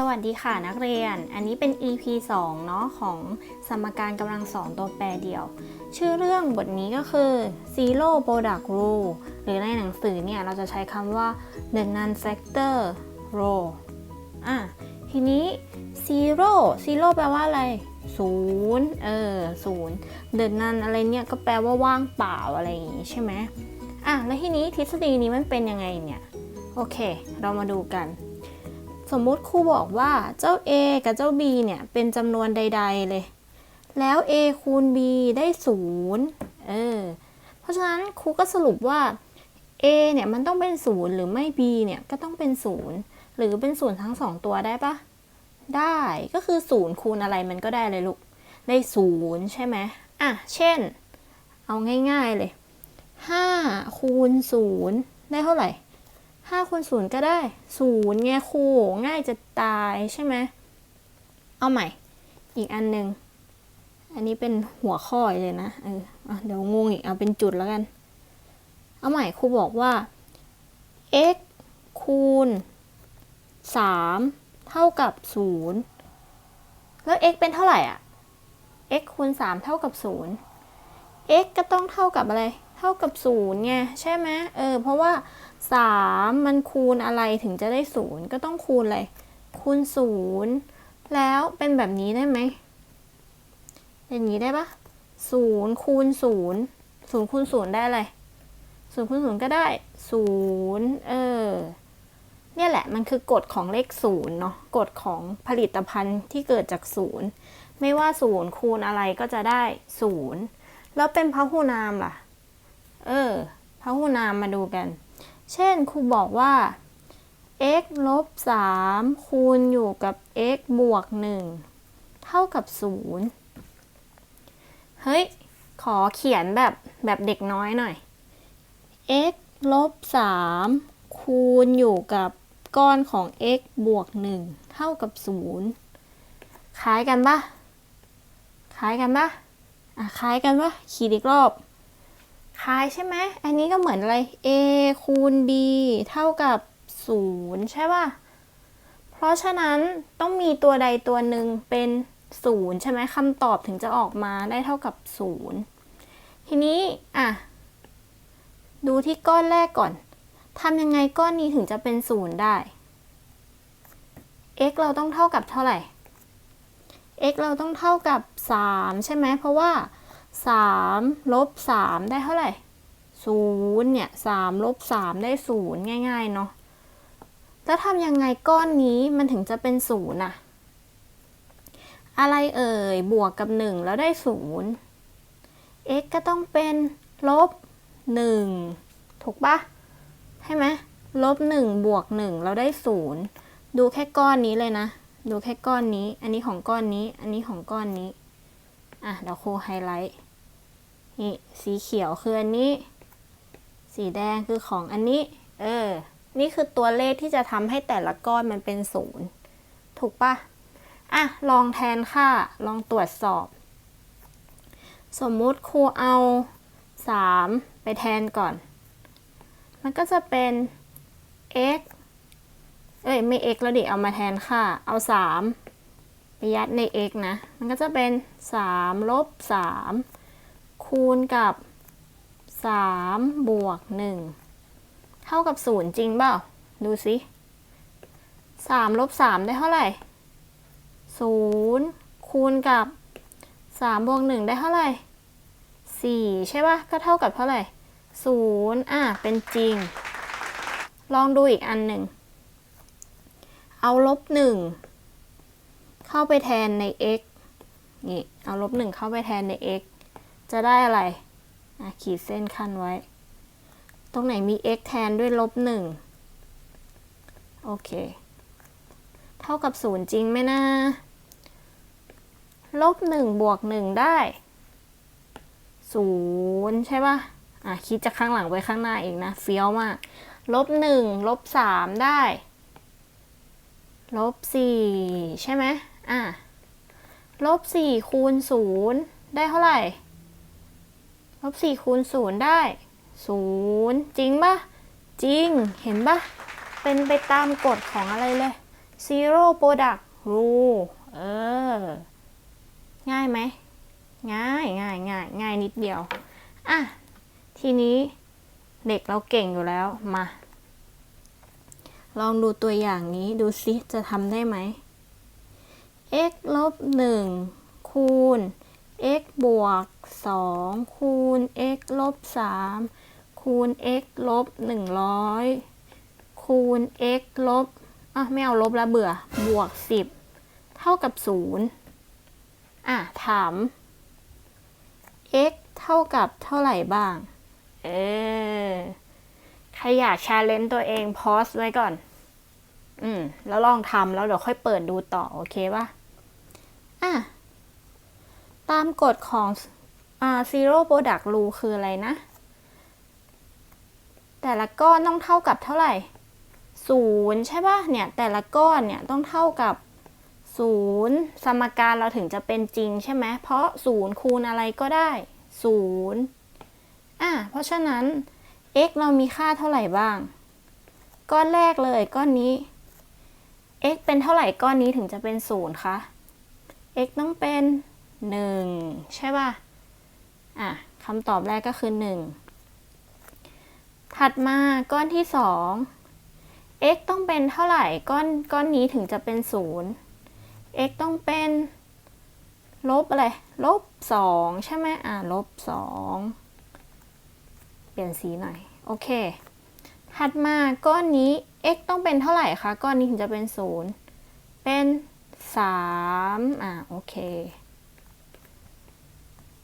สวัสดีค่ะนักเรียน อันนี้เป็น EP 2 เนาะของสมการกำลังสองตัวแปรเดียว ชื่อเรื่องบทนี้ก็คือ Zero Product Rule หรือในหนังสือเนี่ย เราจะใช้คำว่า the non-factor rule อะ ทีนี้ zero zero แปลว่าอะไรศูนย์เออศูนย์ the non อะไรเนี่ย ก็แปลว่าว่างเปล่าอะไรอย่างงี้ใช่ไหมอะ แล้วทีนี้ทฤษฎีนี้มันเป็นยังไงเนี่ย โอเค เรามาดูกัน สมมุติครูบอกว่าเจ้า a กับเจ้า b เนี่ยเป็นจำนวนใด ๆเลย แล้ว a คูณ b ได้ศูนย์เออ เพราะฉะนั้นครูก็สรุปว่า a เนี่ยมันต้องเป็นศูนย์หรือไม่ b เนี่ยก็ต้องเป็นศูนย์หรือเป็นศูนย์ทั้งสองตัวได้ปะได้ก็คือศูนย์คูณอะไรมันก็ได้เลยลูก ได้ศูนย์ใช่ไหมอะ เช่น เอาง่ายๆเลย 5 คูณศูนย์ได้เท่าไหร่ ห้าคูณศูนย์ก็ได้ศูนย์ไงครูง่ายจะตายใช่ไหมเอาใหม่ อีกอันหนึ่งอันนี้เป็นหัวข้อเลยนะเออเดี๋ยวงงอีกเอาเป็นจุดแล้วกัน เอาใหม่ครูบอกว่า x คูณสามเท่ากับศูนย์แล้ว x เป็นเท่าไหร่อะ x คูณสามเท่ากับศูนย์ x ก็ต้องเท่ากับอะไร เท่ากับศูนย์ไง ใช่ไหมเออ เพราะว่า สามมันคูณอะไรถึงจะได้ศูนย์ก็ต้องคูณอะไรคูณศูนย์แล้วเป็นแบบนี้ได้ไหมเป็นอย่างนี้ได้ปะศูนย์คูณศูนย์ศูนย์คูณศูนย์ได้อะไรศูนย์คูณศูนย์ก็ได้ศูนย์เออ เนี่ยแหละมันคือกฎของเลขศูนย์เนาะกฎของผลิตภัณฑ์ที่เกิดจากศูนย์ไม่ว่าศูนย์คูณอะไรก็จะได้ศูนย์แล้วเป็นพหูนามล่ะ เออพหูนามมาดูกัน เช่นครูบอกว่า x ลบ3คูณอยู่กับ x บวก 1 เท่ากับ 0 เฮ้ย ขอเขียนแบบแบบเด็กน้อยหน่อย x ลบ3คูณอยู่กับก้อนของ x บวก 1 เท่ากับ 0 คล้ายกันปะคล้ายกันปะอะคล้ายกันปะขีดอีกรอบ คล้ายใช่ไหม อันนี้ก็เหมือนอะไร a คูณ b เท่ากับ 0 ใช่ป่ะ เพราะฉะนั้นต้องมีตัวใดตัวหนึ่งเป็น 0 ใช่ไหมคำตอบถึงจะออกมาได้เท่ากับ 0 ทีนี้ อะ ดูที่ก้อนแรกก่อนทำยังไงก้อนนี้ถึงจะเป็น 0 ได้ x เราต้องเท่ากับเท่าไหร่ x เราต้องเท่ากับ 3 ใช่ไหม เพราะว่า สามลบสามได้เท่าไหร่ศูนย์เนี่ยสามลบสามได้ศูนย์ง่าย ๆ เนาะแล้วทำยังไงก้อนนี้มันถึงจะเป็นศูนย์อะอะไรเอ่ย บวกกับหนึ่งแล้วได้ศูนย์ x ก็ต้องเป็นลบหนึ่งถูกปะใช่ไหมลบหนึ่งบวกหนึ่งเราได้ศูนย์ดูแค่ก้อนนี้เลยนะ ดูแค่ก้อนนี้ อันนี้ของก้อนนี้ อันนี้ของก้อนนี้ อะเดี๋ยวครูไฮไลท์ นี่สีเขียวคืออันนี้ สีแดงคือของอันนี้ เออ นี่คือตัวเลขที่จะทำให้แต่ละก้อนมันเป็นศูนย์ ถูกปะอะ ลองแทนค่า ลองตรวจสอบ สมมุติครูเอาสามไปแทนก่อน มันก็จะเป็น x เอ้ย ไม่ x แล้วดิ เอามาแทนค่า เอาสาม ไปยัดใน x นะ มันก็จะเป็น 3 ลบ 3 คูณกับ 3 บวก 1 เท่ากับ 0 จริงเปล่า ดูสิ 3 ลบ 3 ได้เท่าไหร่ 0 คูณกับ 3 บวก 1 ได้เท่าไหร่ 4 ใช่ป่ะ ก็เท่ากับเท่าไหร่ 0 อะ เป็นจริง ลองดูอีกอันหนึ่ง เอาลบ 1 เข้าไปแทนใน x นี่ เอาลบหนึ่งเข้าไปแทนใน x จะได้อะไรอะขีดเส้นขั้นไว้ ตรงไหนมี x แทนด้วยลบหนึ่งโอเค เท่ากับศูนย์จริงไหมนะ ลบหนึ่งบวกหนึ่งได้ศูนย์ใช่ป่ะ อะ คิดจากข้างหลังไปข้างหน้าอีกนะ เฟี้ยวมาก ลบหนึ่งลบสามได้ ลบสี่ใช่ไหม อะลบสี่คูณศูนย์ได้เท่าไหร่ ลบสี่คูณศูนย์ได้ศูนย์จริงปะจริง เห็นปะเป็นไปตามกฎของอะไรเลย zero product rule เออ ง่ายไหม ง่ายง่ายง่ายง่ายนิดเดียว อะ ทีนี้เด็กเราเก่งอยู่แล้ว มา ลองดูตัวอย่างนี้ดูซิ จะทำได้ไหม x ลบหนึ่งคูณ x บวกสองคูณ x ลบสามคูณ x ลบหนึ่งร้อยคูณ x ลบอะไม่เอาลบแล้วเบื่อ บวกสิบเท่ากับศูนย์อะ ถาม x เท่ากับเท่าไหร่บ้าง เออ ใครอยากชาเลนจ์ตัวเอง พอสไว้ก่อน อืม แล้วลองทำแล้วเดี๋ยวค่อยเปิดดูต่อ โอเคปะ อะ ตามกฎของอ่า zero product rule คืออะไรนะ แต่ละก้อนต้องเท่ากับเท่าไหร่ศูนย์ใช่ปะเนี่ย แต่ละก้อนเนี่ยต้องเท่ากับศูนย์สมการเราถึงจะเป็นจริงใช่ไหม เพราะศูนย์คูณอะไรก็ได้ศูนย์อะ เพราะฉะนั้น x เรามีค่าเท่าไหร่บ้าง ก้อนแรกเลยก้อนนี้ x เป็นเท่าไหร่ก้อนนี้ถึงจะเป็นศูนย์คะ x ต้องเป็นหนึ่งใช่ป่ะ อะคำตอบแรกก็คือหนึ่งถัดมาก้อนที่สอง x ต้องเป็นเท่าไหร่ ก้อนก้อนนี้ถึงจะเป็นศูนย์ x ต้องเป็น ลบอะไร ลบสองใช่ไหมอะ ลบสองเปลี่ยนสีหน่อย โอเค ถัดมาก้อนนี้ x ต้องเป็นเท่าไหร่คะ ก้อนนี้ถึงจะเป็นศูนย์เป็น สามอะโอเค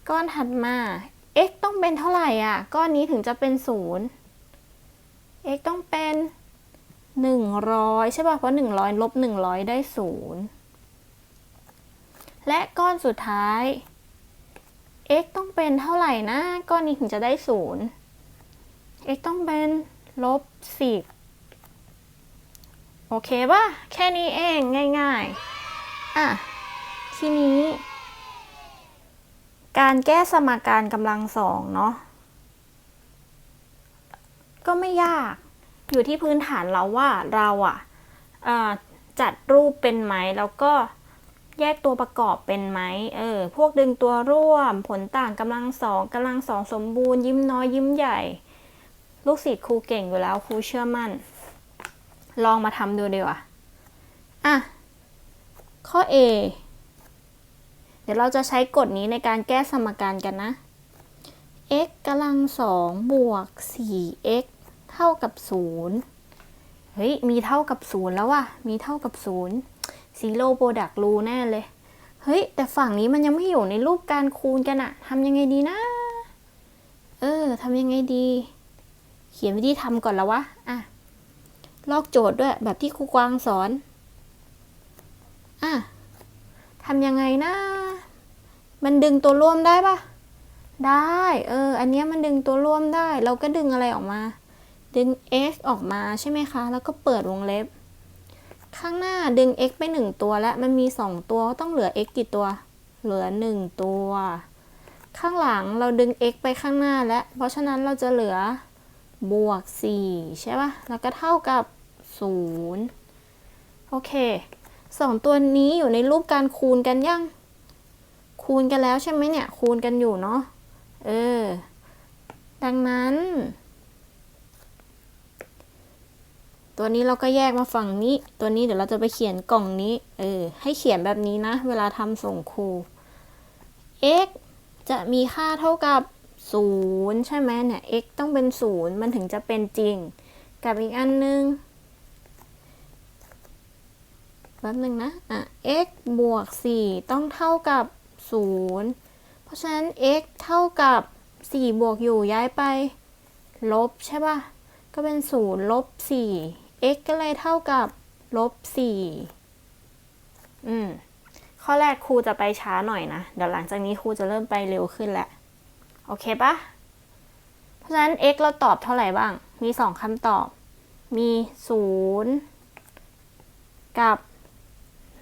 ก้อนถัดมา x ต้องเป็นเท่าไหร่อะ ก้อนนี้ถึงจะเป็นศูนย์ x ต้องเป็นหนึ่งร้อยใช่ป่ะ เพราะหนึ่งร้อยลบหนึ่งร้อยได้ศูนย์และก้อนสุดท้าย x ต้องเป็นเท่าไหร่นะ ก้อนนี้ถึงจะได้ศูนย์ x ต้องเป็นลบสิบโอเคป่ะ แค่นี้เองง่าย ๆ อะ ทีนี้ การแก้สมการกำลังสองเนาะก็ไม่ยาก อยู่ที่พื้นฐานเราว่าเราอะอะจัดรูปเป็นไหม แล้วก็แยกตัวประกอบเป็นไหม เออ พวกดึงตัวร่วม ผลต่างกำลังสองกำลังสองสมบูรณ์ ยิ้มน้อยยิ้มใหญ่ ลูกศิษย์ครูเก่งอยู่แล้วครูเชื่อมั่น ลองมาทำดูดีกว่า อะ ข้อ A เดี๋ยวเราจะใช้กฎนี้ในการแก้สมการกันนะ x กำลังสองบวก 4x เท่ากับ 0 เฮ้ย มีเท่ากับ 0 แล้วว่ะ มีเท่ากับ0 zero product rule แน่เลย เฮ้ย แต่ฝั่งนี้มันยังไม่อยู่ในรูปการคูณกันอะทำยังไงดีนะ เออทำยังไงดี เขียนวิธีทำก่อนแล้ววะ อะ ลอกโจทย์ด้วยแบบที่ครูกวางสอน อะทำยังไงนะ มันดึงตัวร่วมได้ปะได้ เออ อันนี้มันดึงตัวร่วมได้ เราก็ดึงอะไรออกมา ดึง x ออกมาใช่ไหมคะ แล้วก็เปิดวงเล็บ ข้างหน้าดึง x ไปหนึ่งตัวแล้ว มันมีสองตัวก็ต้องเหลือ x กี่ตัว เหลือหนึ่งตัว ข้างหลังเราดึง x ไปข้างหน้าแล้ว เพราะฉะนั้นเราจะเหลือบวก 4 ใช่ป่ะ แล้วก็เท่ากับ 0 โอเค สองตัวนี้อยู่ในรูปการคูณกันยัง คูณกันแล้วใช่ไหมเนี่ย คูณกันอยู่เนาะ เออ ดังนั้น ตัวนี้เราก็แยกมาฝั่งนี้ ตัวนี้เดี๋ยวเราจะไปเขียนกล่องนี้ เออ ให้เขียนแบบนี้นะ เวลาทำส่งครู x จะมีค่าเท่ากับ 0 ใช่ไหมเนี่ย x ต้องเป็น 0 มันถึงจะเป็นจริง กับอีกอันนึง ป๊บหนึ่งนะ อะ x บวก 4 ต้องเท่ากับ 0 เพราะฉะนั้น x เท่ากับ 4 บวกอยู่ย้ายไป ลบใช่ป่ะ ก็เป็น 0 ลบ 4 x ก็เลยเท่ากับ ลบ 4 อืม ข้อแรกครูจะไปช้าหน่อยนะ เดี๋ยวหลังจากนี้ครูจะเริ่มไปเร็วขึ้นแหละ โอเคปะเพราะฉะนั้น x เราตอบเท่าไหร่บ้าง มี 2คำตอบ มี 0 กับ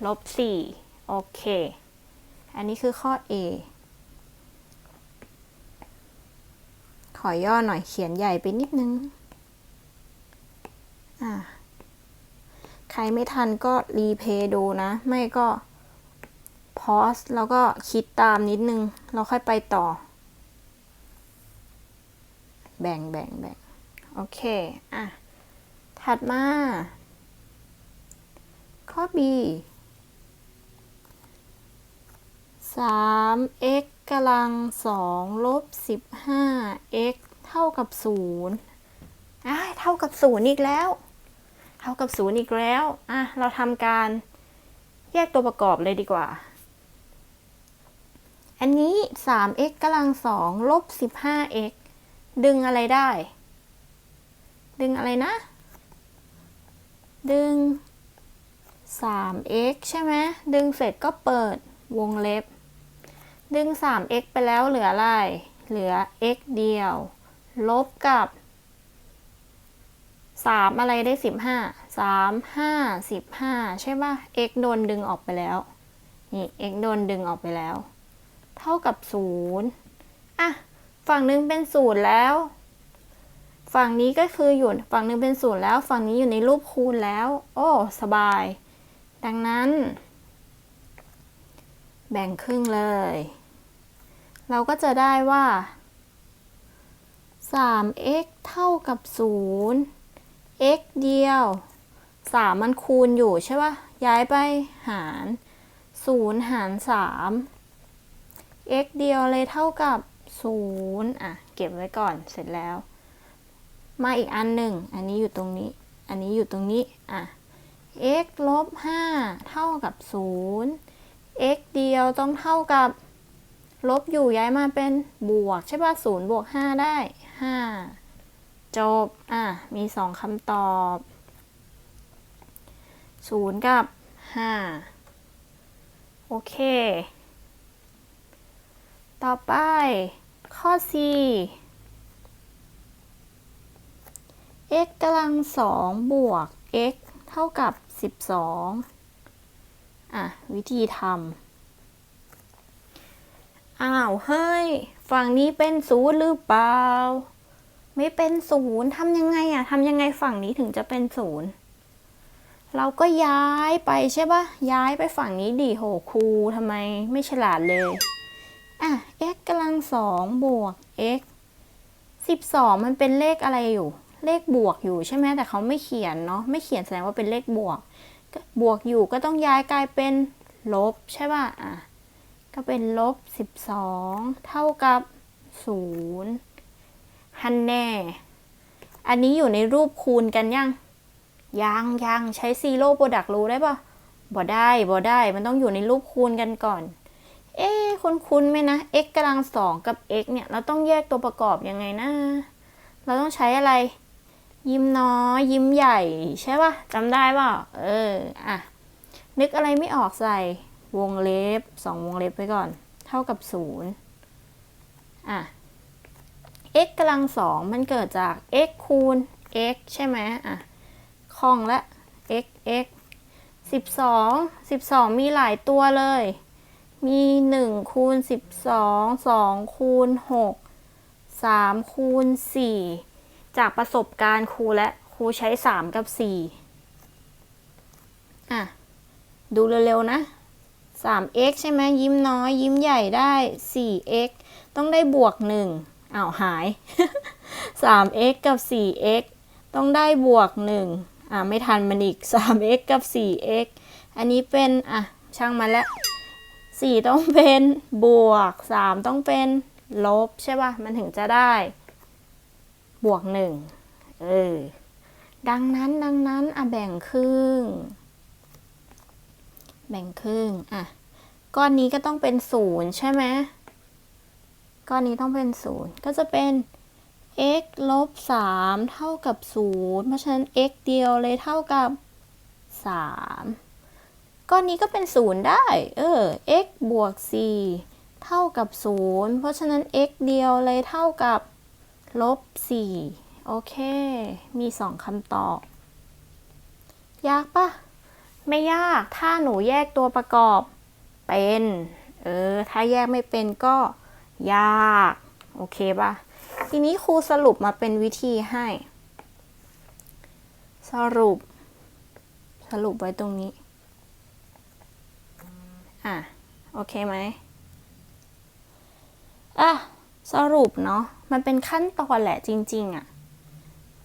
ลบ4โอเค อันนี้คือข้อ A ขอย่อหน่อยเขียนใหญ่ไปนิดนึง อ่าใครไม่ทันก็รีเพย์ดูนะ ไม่ก็พอสแล้วก็คิดตามนิดนึง เราค่อยไปต่อ แบ่งแบ่งแบ่งโอเค อะ ถัดมา ข้อ B 3 x กำลัง2ลบ 15 x เท่ากับ0อะเท่ากับ0อีกแล้ว เท่ากับ0อีกแล้วอะเราทำการแยกตัวประกอบเลยดีกว่า อันนี้ 3x กำลัง2ลบ 15x ดึงอะไรได้ ดึงอะไรนะ ดึง 3x ใช่ไหมดึงเสร็จก็เปิดวงเล็บ ดึง 3x ไปแล้วเหลืออะไร เหลือ x เดียว ลบกับ 3 อะไรได้ 15 3 5 15 ใช่ป่ะ x โดนดึงออกไปแล้ว นี่ x โดนดึงออกไปแล้ว เท่ากับ 0 อะ ฝั่งหนึงเป็น 0 แล้ว ฝั่งนี้ก็คืออยู่ ฝั่งหนึงเป็น 0 แล้ว ฝั่งนี้อยู่ในรูปคูณแล้ว โอ้ สบาย ดังนั้นแบ่งครึ่งเลย เราก็จะได้ว่า 3x เท่ากับ 0 x เดียว 3 มันคูณอยู่ใช่ปะย้ายไปหาร 0 หาร 3 x เดียวเลยเท่ากับ 0 อะ เก็บไว้ก่อนเสร็จแล้ว มาอีกอันหนึ่ง อันนี้อยู่ตรงนี้ อันนี้อยู่ตรงนี้ อะ x ลบ 5 เท่ากับ 0 x เดียวต้องเท่ากับ ลบอยู่ย้ายมาเป็นบวกใช่ป่ะ0บวก5ได้5จบ อะ มี2คำตอบ0กับ5โอเค ต่อไป ข้อ C x กำลัง2บวก x เท่ากับ 12 อะ วิธีทำ อ้าวเฮ้ย ฝั่งนี้เป็นศูนย์หรือเปล่า ไม่เป็นศูนย์ทำยังไงอะทำยังไงฝั่งนี้ถึงจะเป็นศูนย์เราก็ย้ายไปใช่ปะย้ายไปฝั่งนี้ดิโหครูทำไมไม่ฉลาดเลย อะ x กำลังสองบวก x สิบสองมันเป็นเลขอะไรอยู่ เลขบวกอยู่ใช่ไหมแต่เขาไม่เขียนเนาะไม่เขียนแสดงว่าเป็นเลขบวก บวกอยู่ก็ต้องย้ายกลายเป็นลบใช่ป่ะอะ ก็เป็นลบสิบสองเท่ากับศูนย์ฮันแน่ อันนี้อยู่ในรูปคูณกันยัง ยังยังใช้ซีโร่โปรดักรู้ได้ปะบ่ได้บ่ได้มันต้องอยู่ในรูปคูณกันก่อน เอ๊คุณคุ้นๆไหมนะ x กำลังสองกับ x เนี่ย เราต้องแยกตัวประกอบยังไงนะ เราต้องใช้อะไร ยิ้มน้อยยิ้มใหญ่ใช่ป่ะจำได้ป่ะเออ อะ นึกอะไรไม่ออกใส่ วงเล็บสองวงเล็บไปก่อน เท่ากับศูนย์อะ x กำลังสองมันเกิดจาก x คูณ x ใช่ไหมอะคล่องละ x x สิบสองสิบสองมีหลายตัวเลย มีหนึ่งคูณสิบสองสองคูณหกสามคูณสี่จากประสบการณ์ครูและครูใช้สามกับสี่อะ ดูเร็วๆนะ 3x ใช่ไหมยิ้มน้อย ยิ้มใหญ่ได้ 4x ต้องได้บวก 1อ้าวหาย 3x กับ 4x ต้องได้บวก 1อ่าไม่ทันมันอีก 3x กับ 4x อันนี้เป็น อะ ช่างมันละ4ต้องเป็นบวก 3 ต้องเป็นลบใช่ป่ะ มันถึงจะได้ บวก 1 เออ ดังนั้นดังนั้นอะแบ่งครึ่ง แบ่งครึ่งอะก้อนนี้ก็ต้องเป็นศูนย์ใช่ไหมก้อนนี้ต้องเป็นศูนย์ก็จะเป็น x ลบสามเท่ากับศูนย์เพราะฉะนั้น x เดียวเลยเท่ากับสามก้อนนี้ก็เป็นศูนย์ได้ เออ x บวกสี่เท่ากับศูนย์เพราะฉะนั้น x เดียวเลยเท่ากับลบสี่โอเค มีสองคำตอบ ยากปะ ไม่ยาก ถ้าหนูแยกตัวประกอบเป็น เออ ถ้าแยกไม่เป็นก็ยาก โอเคป่ะ ทีนี้ครูสรุปมาเป็นวิธีให้ สรุป สรุปไว้ตรงนี้ อะ โอเคไหมอะ สรุปเนาะ มันเป็นขั้นตอนแหละจริง ๆอะ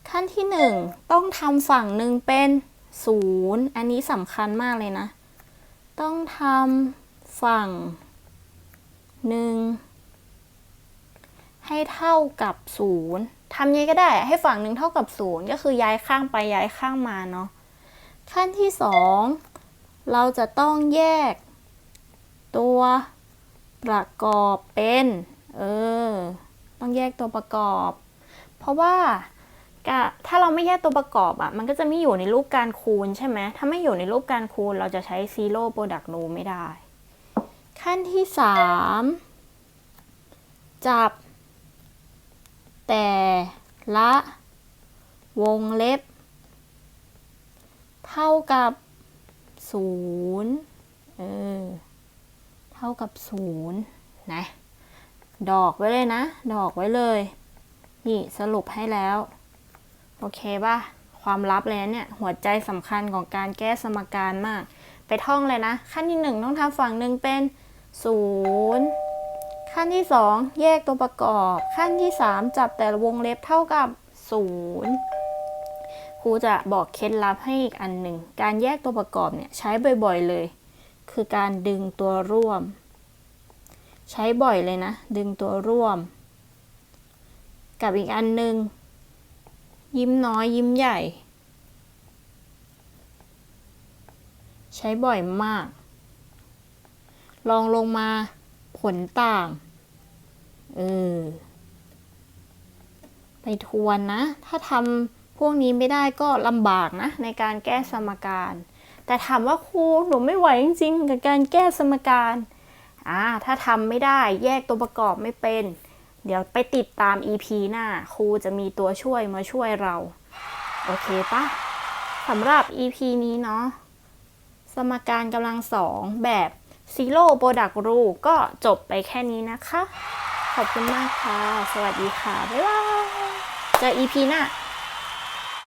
ขั้นที่หนึ่งต้องทำฝั่งหนึ่งเป็น ศูนย์อันนี้สำคัญมากเลยนะ ต้องทำฝั่งหนึ่งให้เท่ากับศูนย์ทำยังไงก็ได้ ให้ฝั่งหนึ่งเท่ากับศูนย์ก็คือย้ายข้างไปย้ายข้างมาเนาะขั้นที่สองเราจะต้องแยก ตัวประกอบเป็น เออ ต้องแยกตัวประกอบ เพราะว่า ถ้าเราไม่แยกตัวประกอบอะ่ะ มันก็จะไม่อยู่ในรูปการคูณใช่ไหม ถ้าไม่อยู่ในรูปการคูณ เราจะใช้ zero product rule ไม่ได้ ขั้นที่สามจับ แต่ละวงเล็บ เท่ากับศูนย์เออ เท่ากับศูนย์นะ ดอกไว้เลยนะ ดอกไว้เลย นี่สรุปให้แล้ว โอเคป่ะ ความลับเลยนะเนี่ย หัวใจสำคัญของการแก้สมการมาก ไปท่องเลยนะ ขั้นที่หนึ่งต้องทำฝั่งหนึ่งเป็นศูนย์ขั้นที่สองแยกตัวประกอบ ขั้นที่สามจับแต่ละวงเล็บเท่ากับศูนย์ครูจะบอกเคล็ดลับให้อีกอันหนึ่ง การแยกตัวประกอบเนี่ยใช้บ่อยๆเลย คือการดึงตัวร่วม ใช้บ่อยเลยนะ ดึงตัวร่วม กับอีกอันหนึ่ง ยิ้มน้อยยิ้มใหญ่ ใช้บ่อยมาก ลองลงมาผลต่าง เออ ไปทวนนะ ถ้าทำพวกนี้ไม่ได้ก็ลำบากนะ ในการแก้สมการ แต่ถามว่าครูหนูไม่ไหวจริงๆ กับการแก้สมการ อ่า ถ้าทำไม่ได้แยกตัวประกอบไม่เป็น เดี๋ยวไปติดตาม EP หน้าครูจะมีตัวช่วยมาช่วยเรา โอเคปะสำหรับ EP นี้เนาะสมการกำลังสองแบบ Zero Product Rule ก็จบไปแค่นี้นะคะ ขอบคุณมากค่ะ สวัสดีค่ะ บ๊ายบาย เจอ EP หน้า